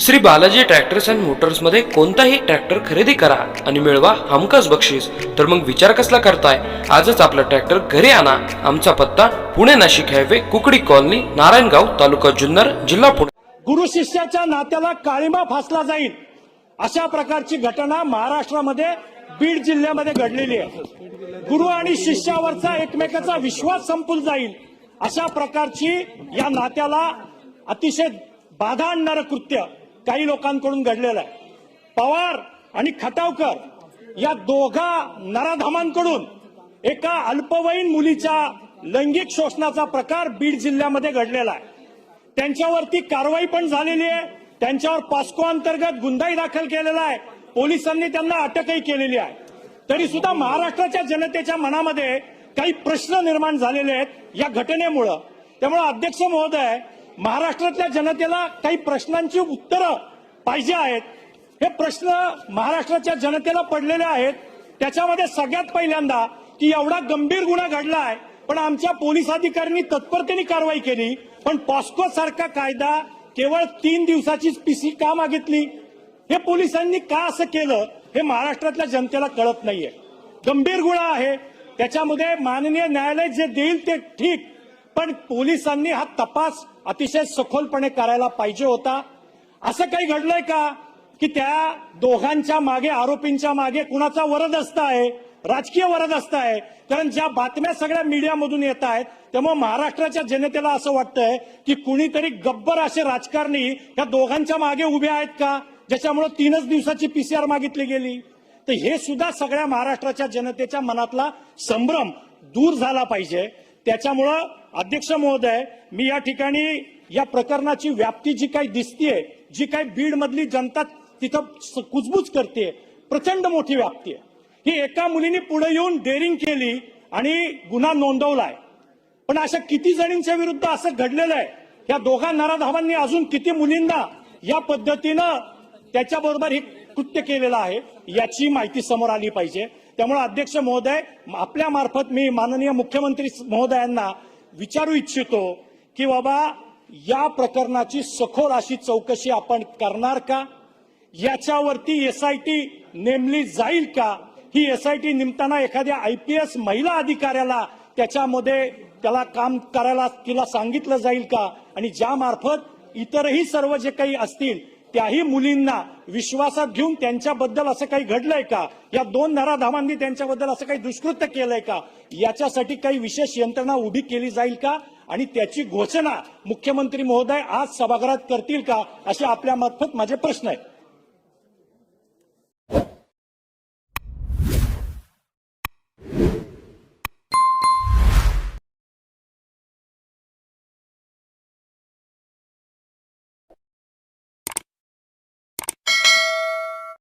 Shri Balaji tractors and मोटर्समध्ये कोणताही tractor खरेदी करा आणि मिळवा हमखास बक्षीस. तर मग विचार कसला करताय? आजच आपला ट्रॅक्टर घरी आणा. आमचा पत्ता पुणे नाशिक हायवे कुकडी कॉलनी नारायणगाव तालुका जुन्नर जिल्हा पुणे. गुरु शिष्याच्या नात्याला काळीमा फासला जाईल. अशा प्रकारची घटना महाराष्ट्रामध्ये बीड जिल्ह्यामध्ये घडलेली आहे. गुरु आणि शिष्यावरचा एकमेकाचा विश्वास संपून जाईल. अशा प्रकारची या नात्याला अतिशय बाधा आणणारं कृत्य काही लोकांकडून घडलेलं आहे. पवार आणि खटावकर या दोघा नराधामांकडून एका अल्पवयीन मुलीच्या लैंगिक शोषणाचा प्रकार बीड जिल्ह्यामध्ये घडलेला आहे. त्यांच्यावरती कारवाई पण झालेली आहे. त्यांच्यावर पॉस्को अंतर्गत गुन्हाही दाखल केलेला आहे. पोलिसांनी त्यांना अटकही केलेली आहे. तरी सुद्धा महाराष्ट्राच्या जनतेच्या मनामध्ये काही प्रश्न निर्माण झालेले आहेत या घटनेमुळं. त्यामुळे अध्यक्ष महोदय महाराष्ट्रातल्या जनतेला काही प्रश्नांची उत्तरं पाहिजे आहेत. हे प्रश्न महाराष्ट्राच्या जनतेला पडलेले आहेत. त्याच्यामध्ये सगळ्यात पहिल्यांदा की एवढा गंभीर गुन्हा घडला आहे पण आमच्या पोलीस अधिकाऱ्यांनी तत्परतेने कारवाई केली. पण पॉस्को सारखा कायदा केवळ तीन दिवसाचीच पीसी का मागितली? हे पोलिसांनी का असं केलं? हे महाराष्ट्रातल्या जनतेला कळत नाहीये. गंभीर गुन्हा आहे. त्याच्यामध्ये माननीय न्यायालय जे देईल ते ठीक. पण पोलिसांनी हा तपास अतिशय सखोलपणे करायला पाहिजे होता. असं काही घडलंय का? की त्या दोघांच्या मागे आरोपींच्या मागे कुणाचा वरदस्त आहे राजकीय वरदस्त आहे कारण ज्या बातम्या सगळ्या मीडियामधून येत आहेत त्यामुळे महाराष्ट्राच्या जनतेला असं वाटतंय की कुणीतरी गब्बर असे राजकारणी या दोघांच्या मागे उभे आहेत का? ज्याच्यामुळे तीनच दिवसाची पीसीआर मागितली गेली. तर हे सुद्धा सगळ्या महाराष्ट्राच्या जनतेच्या मनातला संभ्रम दूर झाला पाहिजे. त्याच्यामुळं अध्यक्ष महोदय मी या ठिकाणी या प्रकरणाची व्याप्ती जी काही दिसतीये जी काही बीड मधली जनता तिथं कुजबूज करते प्रचंड मोठी व्याप्ती आहे. ही एका मुलीने पुढे येऊन डेअरिंग केली आणि गुन्हा नोंदवलाय. पण अशा किती जणींच्या विरुद्ध असं घडलेलं आहे या दोघा नराधावांनी अजून किती मुलींना या पद्धतीनं त्याच्याबरोबर हे कृत्य केलेलं आहे याची माहिती समोर आली पाहिजे. त्यामुळे अध्यक्ष महोदय आपल्या मार्फत मी माननीय मुख्यमंत्री महोदयांना विचारू इच्छितो की बाबा या प्रकरणाची सखोल अशी चौकशी आपण करणार का? याच्यावरती एसआयटी नेमली जाईल का? ही एसआयटी नेमताना एखाद्या आय पी एस महिला अधिकाऱ्याला त्याच्यामध्ये त्याला काम करायला तिला सांगितलं जाईल का? आणि ज्यामार्फत इतरही सर्व जे काही असतील त्याही मुलींना विश्वासात घेऊन त्यांच्याबद्दल असं काही घडलंय का? या दोन नराधामांनी त्यांच्याबद्दल असं काही दुष्कृत्य केलंय का? याच्यासाठी काही विशेष यंत्रणा उभी केली जाईल का? आणि त्याची घोषणा मुख्यमंत्री महोदय आज सभागृहात करतील का? असे आपल्या मार्फत माझे प्रश्न आहेत.